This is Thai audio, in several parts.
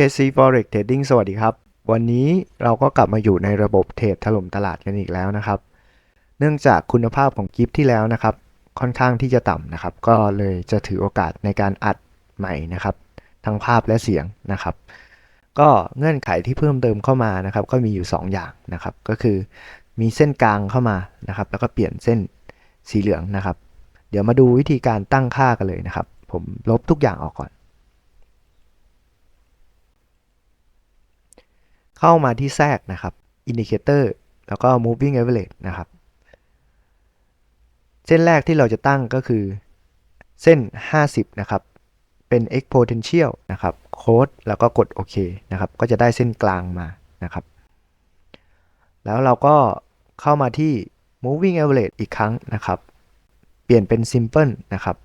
KC Forex Trading สวัสดีครับ วันนี้เราก็กลับมาอยู่ในระบบเทรดถล่มตลาดกันอีกแล้วนะครับ เนื่องจากคุณภาพของกิฟที่แล้วนะครับ ค่อนข้างที่จะต่ำนะครับ ก็เลยจะถือโอกาสในการอัดใหม่นะครับ ทั้งภาพและเสียงนะครับ ก็เงื่อนไขที่เพิ่มเติมเข้ามานะครับ ก็มีอยู่ 2 อย่างนะครับ ก็คือมีเส้นกลางเข้ามานะครับ แล้วก็เปลี่ยนเส้นสีเหลืองนะครับ เดี๋ยวมาดูวิธีการตั้งค่ากันเลยนะครับ ผมลบทุกอย่างออกก่อน เข้ามาที่แทรกนะครับ Indicator แล้วก็ Moving Average นะครับ เส้นแรกที่เราจะตั้งก็คือเส้น 50 นะครับ เป็น exponential นะครับ โค้ดแล้วก็กดโอเคนะครับ ก็จะได้เส้นกลางมานะครับ แล้วเราก็เข้ามาที่ moving average อีกครั้งนะครับ เปลี่ยนเป็น simple นะครับ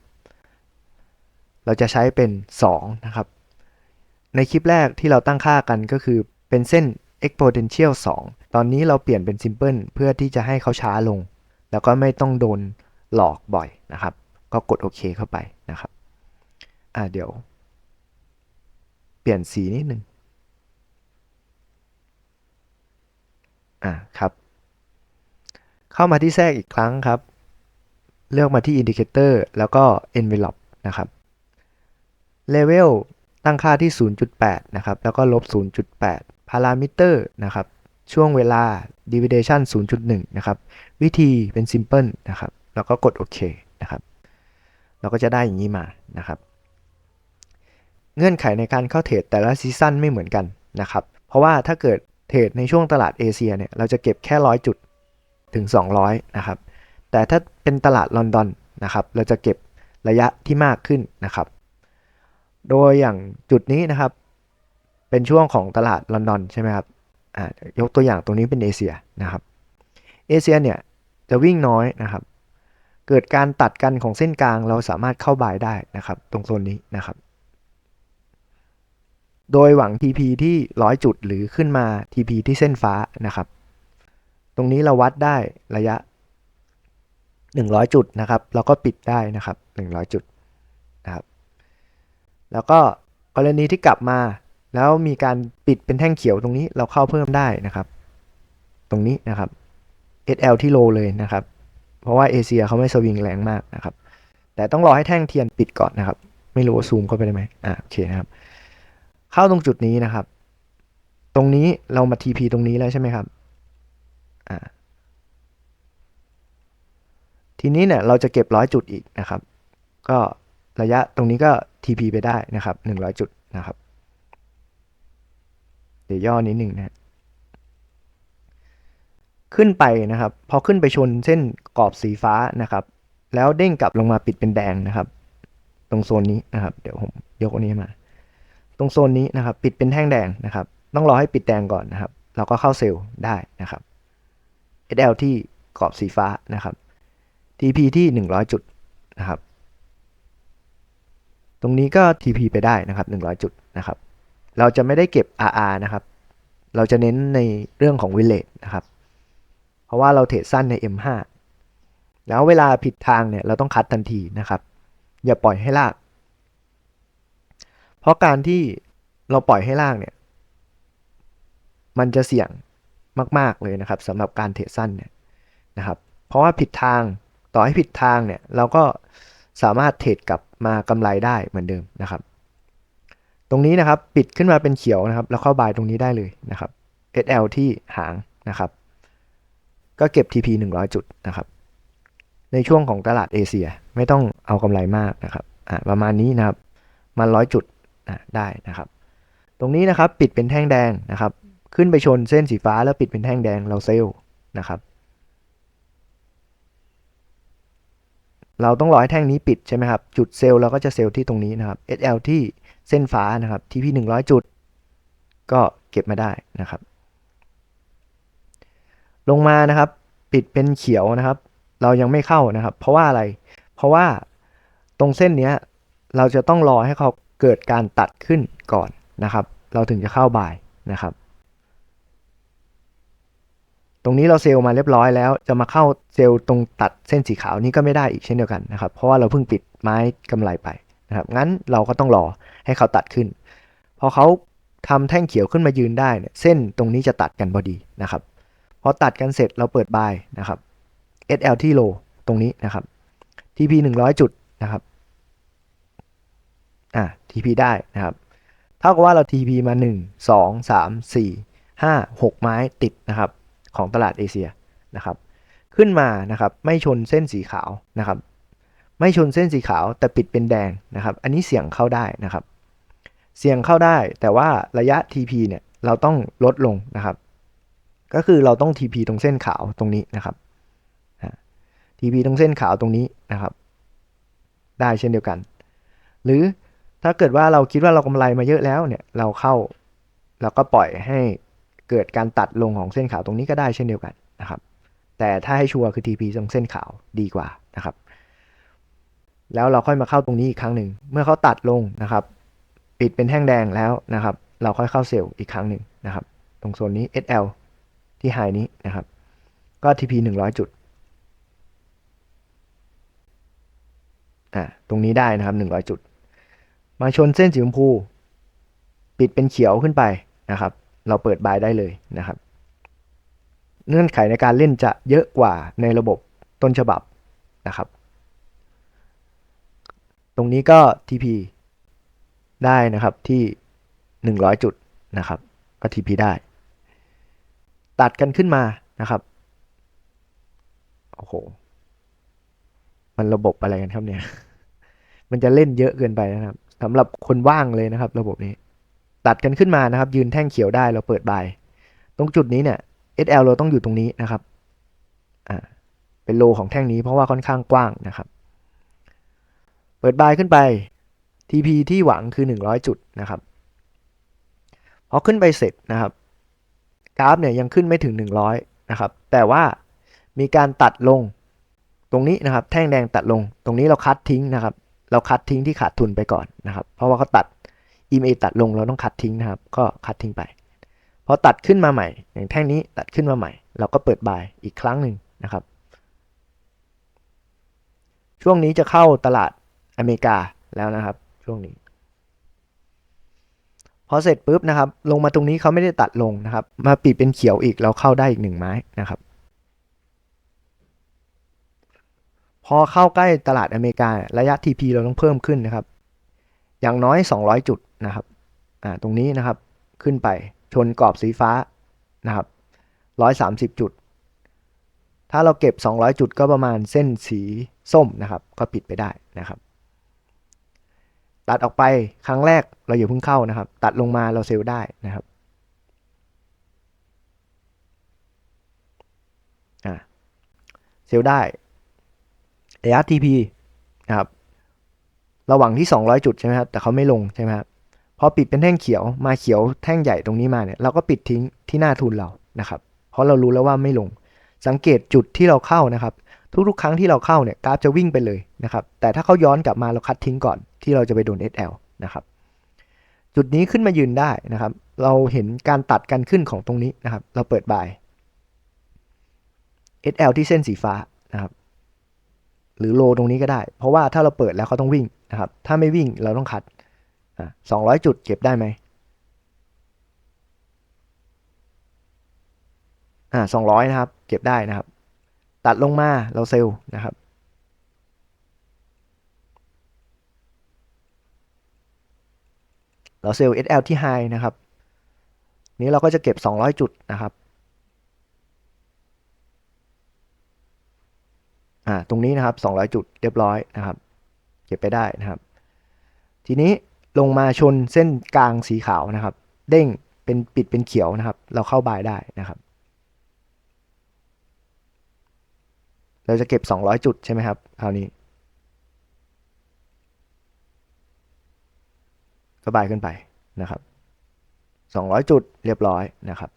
เราจะใช้เป็น 2 นะครับ ในคลิปแรกที่เราตั้งค่ากันก็คือ เป็นเส้น exponential 2 ตอนนี้เราเปลี่ยนเป็น simple เพื่อที่จะให้เขาช้าลง แล้วก็ไม่ต้องโดนหลอกบ่อยนะครับ ก็กดโอเคเข้าไปนะครับ อ่าเดี๋ยว เปลี่ยนสีนิดนึงอ่าครับ เข้ามาที่แทรกอีกครั้งครับ เลือกมาที่ Indicator แล้วก็ Envelope นะครับ Level ตั้งค่าที่ 0.8 นะครับ แล้วก็ลบ 0.8 Parameter นะครับ ช่วงเวลา Deviation 0.1 นะครับ วิธีเป็น Simple นะครับ แล้วก็กดโอเคนะครับ เราก็จะได้อย่างนี้มานะครับ เงื่อนไขในการเข้าเทรดแต่ละซีซั่นไม่เหมือนกันนะครับ เพราะว่าถ้าเกิดเทรดในช่วงตลาดเอเชียเนี่ย เราจะเก็บแค่ร้อยจุดถึง 200 นะครับ แต่ถ้าเป็นตลาดลอนดอนนะครับ เราจะเก็บระยะที่มากขึ้นนะครับ โดยอย่างจุดนี้นะครับ เป็นช่วงของตลาดลอนดอนใช่ไหมครับอ่ายกตัวอย่างตรงนี้เป็นเอเชียนะครับ เอเชียเนี่ยจะวิ่งน้อยนะครับ เกิดการตัดกันของเส้นกลางเราสามารถเข้าบายได้นะครับ ตรงโซนนี้นะครับ โดยหวัง TP ที่ 100 จุดหรือขึ้นมา TP ที่เส้นฟ้านะครับ ตรงนี้เราวัดได้ระยะ 100 จุดนะครับ แล้วก็ปิดได้นะครับ 100 จุดนะครับ แล้วก็กรณีที่กลับมา แล้วมีการปิดเป็นแท่งเขียวตรงนี้เราเข้าเพิ่มได้นะครับ ตรงนี้นะครับ SL ที่โลเลยนะครับ เพราะว่าเอเชียเขาไม่สวิงแรงมากนะครับ แต่ต้องรอให้แท่งเทียนปิดก่อนนะครับ ไม่รู้ว่าซูมเข้าไปได้ไหมอ่าโอเคนะครับ เข้าตรงจุดนี้นะครับ ตรงนี้เรามา TP ตรงนี้แล้วใช่ไหมครับอ่าทีนี้เนี่ยเราจะเก็บร้อยจุดอีกนะครับ ก็ระยะตรงนี้ก็ TP ไปได้นะครับหนึ่งร้อยจุดนะครับ ดี๋ยวย่อนิดหนึ่งนะขึ้นไปนะครับ พอขึ้นไปชนเส้นกรอบสีฟ้านะครับ แล้วเด้งกลับลงมาปิดเป็นแดงนะครับ ตรงโซนนี้นะครับ เดี๋ยวผมยกอันนี้มา ตรงโซนนี้นะครับ ปิดเป็นแท่งแดงนะครับ ต้องรอให้ปิดแดงก่อนนะครับ เราก็เข้าเซลล์ได้นะครับ SL ที่กรอบสีฟ้านะครับ TP ที่ 100 จุดนะครับ ตรงนี้ก็ TP ไปได้นะครับ 100 จุดนะครับ เราจะไม่ได้เก็บ RR นะครับ เราจะเน้นในเรื่องของวิเลตนะครับ เพราะว่าเราเทรดสั้นใน M5 แล้วเวลาผิดทางเนี่ยเราต้องคัดทันทีนะครับ อย่าปล่อยให้ลาก เพราะการที่เราปล่อยให้ลากเนี่ย มันจะเสี่ยงมาก ๆ เลยนะครับสำหรับการเทรดสั้นเนี่ยนะครับ เพราะว่าผิดทางต่อให้ผิดทางเนี่ยเราก็สามารถเทรดกลับมากำไรได้เหมือนเดิมนะครับ ตรงนี้นะครับปิดขึ้นมาเป็นเขียวนะครับ แล้วเข้าบายตรงนี้ได้เลยนะครับ SL ที่หางนะครับ ก็เก็บ TP 100 จุดนะครับ ในช่วงของตลาดเอเชียไม่ต้องเอากำไรมากนะครับอ่าประมาณนี้นะครับมันร้อยจุดอ่าได้นะครับ ตรงนี้นะครับปิดเป็นแท่งแดงนะครับ ขึ้นไปชนเส้นสีฟ้าแล้วปิดเป็นแท่งแดงเราเซลล์นะครับ เราต้องรอให้แท่งนี้ปิดใช่ไหมครับ จุดเซลล์เราก็จะเซลล์ที่ตรงนี้นะครับ SL ที่ เส้นฟ้านะครับ TP 100 จุด ก็เก็บมาได้นะครับ ลงมานะครับ ปิดเป็นเขียวนะครับ เรายังไม่เข้านะครับ เพราะว่าอะไร เพราะว่าตรงเส้นเนี้ยเราจะต้องรอให้เขาเกิดการตัดขึ้นก่อนนะครับ เราถึงจะเข้าบ่ายนะครับ ตรงนี้เราเซลล์มาเรียบร้อยแล้ว จะมาเข้าเซลล์ตรงตัดเส้นสีขาวนี้ก็ไม่ได้อีกเช่นเดียวกันนะครับ เพราะว่าเราเพิ่งปิดไม้กำไรไป นะครับงั้นเราก็ต้องรอให้เขาตัดขึ้น พอเขาทำแท่งเขียวขึ้นมายืนได้เนี่ยเส้นตรงนี้จะตัดกันพอดีนะครับพอตัดกันเสร็จเราเปิดบายนะครับ SL ที่โลตรงนี้นะครับ TP 100 จุดนะครับอ่า TP ได้นะครับเท่ากับว่าเรา TP มา 1 2 3 4 5 6 ไม้ติดนะครับของตลาดเอเชียนะครับ ขึ้นมานะครับไม่ชนเส้นสีขาวนะครับ ไม่ชนเส้นสีขาวแต่ปิดเป็นแดงนะครับ อันนี้เสี่ยงเข้าได้นะครับ เสี่ยงเข้าได้แต่ว่าระยะ TP เนี่ยเราต้องลดลงนะครับ ก็คือเราต้อง TP ตรงเส้นขาวตรงนี้นะครับ TP ตรงเส้นขาวตรงนี้นะครับ ได้เช่นเดียวกัน หรือถ้าเกิดว่าเราคิดว่าเรากำไรมาเยอะแล้วเนี่ยเราเข้าเราก็ปล่อยให้เกิดการตัดลงของเส้นขาวตรงนี้ก็ได้เช่นเดียวกันนะครับ แต่ถ้าให้ชัวร์คือ TP ตรงเส้นขาวดีกว่านะครับ แล้วเราค่อยมาเข้าตรงนี้อีกครั้งหนึ่ง เมื่อเขาตัดลงนะครับ ปิดเป็นแท่งแดงแล้วนะครับ เราค่อยเข้าเซลล์อีกครั้งหนึ่งนะครับ ตรงโซนนี้ SL ที่ไฮนี้นะครับ ก็ TP 100 จุดอ่าตรงนี้ได้นะครับ 100 จุด มาชนเส้นสีชมพู ปิดเป็นเขียวขึ้นไปนะครับ เราเปิดบายได้เลยนะครับ เงื่อนไขในการเล่นจะเยอะกว่าในระบบต้นฉบับนะครับ ตรงนี้ก็ TP ได้นะครับที่ 100 จุดนะครับ ก็ TP ได้ ตัดกันขึ้นมานะครับ โอ้โห มันระบบอะไรกันครับเนี่ย มันจะเล่นเยอะเกินไปนะครับสำหรับคนว่างเลยนะครับ ระบบนี้ ตัดกันขึ้นมานะครับ ยืนแท่งเขียวได้เราเปิดบาย ตรงจุดนี้เนี่ย SL เราต้องอยู่ตรงนี้นะครับ อ่า เป็นโลของแท่งนี้เพราะว่าค่อนข้างกว้างนะครับ เปิดบายขึ้นไป TP ที่หวังคือ 100 จุดนะครับ พอขึ้นไปเสร็จนะครับ กราฟเนี่ยยังขึ้นไม่ถึง 100 นะครับ แต่ว่ามีการตัดลงตรงนี้นะครับ แท่งแดงตัดลง ตรงนี้เราคัดทิ้งนะครับ เราคัดทิ้งที่ขาดทุนไปก่อนนะครับ เพราะว่าเขาตัด EMA ตัดลงเราต้องคัดทิ้งนะครับ ก็คัดทิ้งไป พอตัดขึ้นมาใหม่ อย่างแท่งนี้ตัดขึ้นมาใหม่ เราก็เปิดบายอีกครั้งหนึ่งนะครับ ช่วงนี้จะเข้าตลาด อเมริกาแล้วนะครับ ช่วงนี้ พอเสร็จปุ๊บนะครับ ลงมาตรงนี้เขาไม่ได้ตัดลงนะครับ มาปิดเป็นเขียวอีกเราเข้าได้อีกหนึ่งไม้นะครับ พอเข้าใกล้ตลาดอเมริการะยะ TP เราต้องเพิ่มขึ้นนะครับ อย่างน้อย 200 จุดนะครับอ่าตรงนี้นะครับขึ้นไปชนกรอบสีฟ้านะครับ 130 จุด ถ้าเราเก็บ 200 จุดก็ประมาณเส้นสีส้มนะครับ ก็ปิดไปได้นะครับ ตัดออกไปครั้งแรกเราอย่าเพิ่งเข้านะครับ ตัดลงมาเราเซลล์ได้นะครับเซลล์ได้ระยะ TP นะครับระหว่างที่ 200 จุดใช่ไหมครับแต่เขาไม่ลงใช่ไหมครับพอปิดเป็นแท่งเขียวมาเขียวแท่งใหญ่ตรงนี้มาเนี่ยเราก็ปิดทิ้งที่หน้าทุนเรานะครับ เพราะเรารู้แล้วว่าไม่ลงสังเกตจุดที่เราเข้านะครับ ทุกๆ ครั้งที่เราเข้าเนี่ยกราฟจะวิ่งไปเลยนะครับแต่ถ้าเขาย้อนกลับมาเราคัดทิ้งก่อนที่เราจะไปโดน SL นะครับจุดนี้ขึ้นมายืนได้นะครับ เราเห็นการตัดกันขึ้นของตรงนี้นะครับ เราเปิดบาย SL ที่เส้นสีฟ้านะครับ หรือโลตรงนี้ก็ได้ เพราะว่าถ้าเราเปิดแล้วเขาต้องวิ่งนะครับ ถ้าไม่วิ่งเราต้องคัดสองร้อยจุดเก็บได้ไหมอ่าสองร้อยนะครับ เก็บได้นะครับ ตัดลงมาเราเซลล์นะครับเราเซลล์ SL ที่ high นะครับ นี้เราก็จะเก็บ 200 จุดนะครับ อ่า ตรงนี้นะครับ 200 จุดเรียบร้อยนะครับ เก็บไปได้นะครับ ทีนี้ลงมาชนเส้นกลางสีขาวนะครับ เด้งเป็นปิดเป็นเขียวนะครับ เราเข้าบายได้นะครับ เราจะเก็บ 200 จุดใช่ไหมครับคราวนี้ก็บายขึ้นไปนะครับ 200 จุดเรียบร้อยนะครับ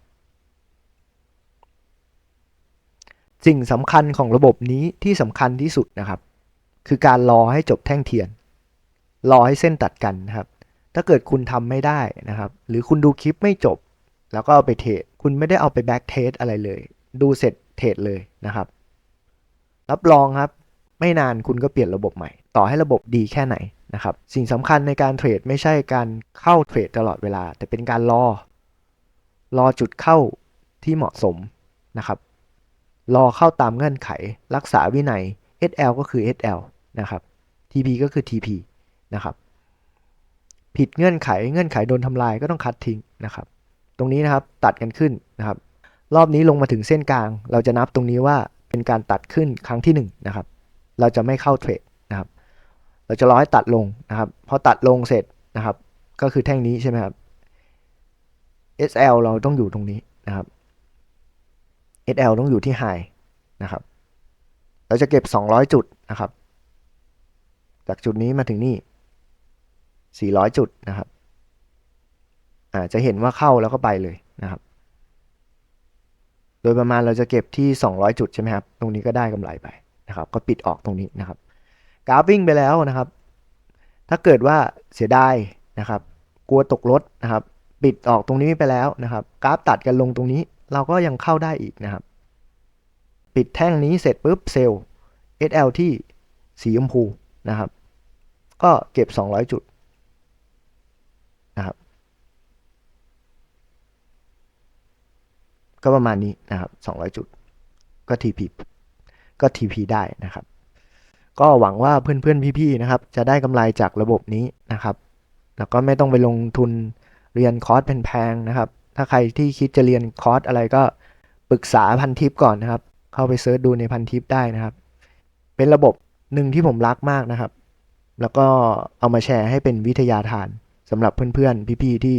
สิ่งสำคัญของระบบนี้ที่สำคัญที่สุดนะครับ คือการรอให้จบแท่งเทียน รอให้เส้นตัดกันนะครับ ถ้าเกิดคุณทำไม่ได้นะครับ หรือคุณดูคลิปไม่จบ แล้วก็เอาไปเทรดคุณไม่ได้เอาไปแบ็กเทสอะไรเลย ดูเสร็จเทรดเลยนะครับ รับรองครับ ไม่นานคุณก็เปลี่ยนระบบใหม่ ต่อให้ระบบดีแค่ไหนนะครับ สิ่งสำคัญในการเทรดไม่ใช่การเข้าเทรดตลอดเวลา แต่เป็นการรอ รอจุดเข้าที่เหมาะสมนะครับ รอเข้าตามเงื่อนไข รักษาวินัย SL ก็คือ SL นะครับ TP ก็คือ TP นะครับ ผิดเงื่อนไข เงื่อนไขโดนทำลายก็ต้องคัดทิ้งนะครับ ตรงนี้นะครับตัดกันขึ้นนะครับ รอบนี้ลงมาถึงเส้นกลาง เราจะนับตรงนี้ว่า เป็นการตัดขึ้นครั้งที่หนึ่งนะครับ เราจะไม่เข้าเทรดนะครับ เราจะรอให้ตัดลงนะครับ พอตัดลงเสร็จนะครับ ก็คือแท่งนี้ใช่ไหมครับ SL เราต้องอยู่ตรงนี้นะครับ SL ต้องอยู่ที่ High นะครับ เราจะเก็บ 200 จุดนะครับ จากจุดนี้มาถึงนี่ 400 จุดนะครับ อ่า จะเห็นว่าเข้าแล้วก็ไปเลยนะครับ ดยประมาณเราจะเก็บที่ 200 จุดใช่ไหมครับ ตรงนี้ก็ได้กำไรไปนะครับ ก็ปิดออกตรงนี้นะครับ กราฟวิ่งไปแล้วนะครับ ถ้าเกิดว่าเสียดายนะครับ กลัวตกรถนะครับ ปิดออกตรงนี้ไปแล้วนะครับ กราฟตัดกันลงตรงนี้ เราก็ยังเข้าได้อีกนะครับ ปิดแท่งนี้เสร็จปุ๊บเซลล์ SL ที่สีชมพูนะครับ ก็เก็บ 200 จุดนะครับ ก็ประมาณนี้นะครับ 200 จุด ก็ TP ก็ TP ได้นะครับ ก็หวังว่าเพื่อนๆพี่ๆนะครับ จะได้กำไรจากระบบนี้นะครับ แล้วก็ไม่ต้องไปลงทุนเรียนคอร์สแพงๆนะครับ ถ้าใครที่คิดจะเรียนคอร์สอะไรก็ปรึกษาพันทิปก่อนนะครับ เข้าไปเซิร์ชดูในพันทิปได้นะครับ เป็นระบบหนึ่งที่ผมรักมากนะครับ แล้วก็เอามาแชร์ให้เป็นวิทยาทานสำหรับเพื่อนๆพี่ๆที่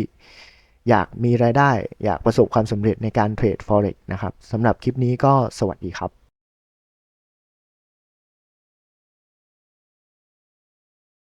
อยากมีรายได้ อยากประสบความสำเร็จในการเทรด Forex นะครับสำหรับคลิปนี้ก็สวัสดีครับ